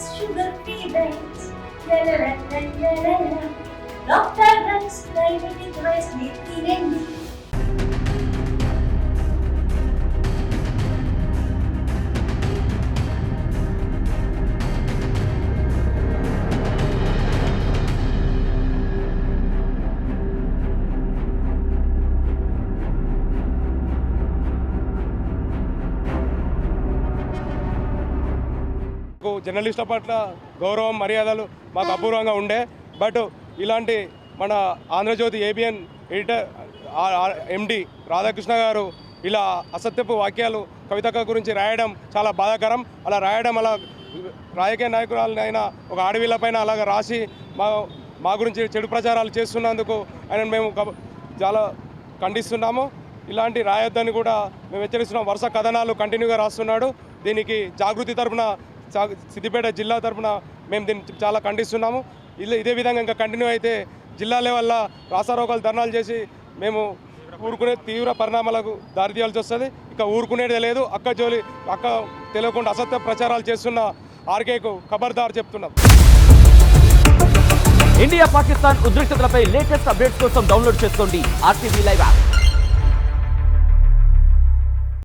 sugar-free diets. La la la la la la la. జర్నలిస్టుల పట్ల గౌరవం మర్యాదలు మాకు అపూర్వంగా ఉండే. బట్ ఇలాంటి మన Andhra Jyothi ABN editor MD Radhakrishna గారు ఇలా అసత్యపు వాక్యాలు కవిత గురించి రాయడం చాలా బాధాకరం. అలా రాయడం అలా రాజకీయ నాయకురాలైన ఒక ఆడవీళ్ళపైన అలాగ రాసి మా మా గురించి చెడు ప్రచారాలు చేస్తున్నందుకు ఆయన మేము చాలా ఖండిస్తున్నాము. ఇలాంటి రాయొద్దని కూడా మేము హెచ్చరిస్తున్నాం. వరుస కథనాలు కంటిన్యూగా రాస్తున్నాడు. దీనికి జాగృతి తరపున సిద్దిపేట జిల్లా తరపున మేము దీన్ని చాలా ఖండిస్తున్నాము. ఇలా ఇదే విధంగా ఇంకా కంటిన్యూ అయితే జిల్లా లెవెల్లో రాసారోగాలు ధర్నాలు చేసి మేము ఊరుకునే తీవ్ర పరిణామాలకు దారితీయాల్సి వస్తుంది. ఇక ఊరుకునేదే లేదు. అక్క జోలి అక్క తెలియకుండా అసత్య ప్రచారాలు చేస్తున్న ఆర్కేకు ఖబర్దార్ చెప్తున్నాం. ఇండియా పాకిస్తాన్ ఉద్రిక్తతలపై లేటెస్ట్ అప్డేట్స్ కోసం డౌన్లోడ్ చేసుకోండి ఆర్టీవీ లైవ్ యాప్.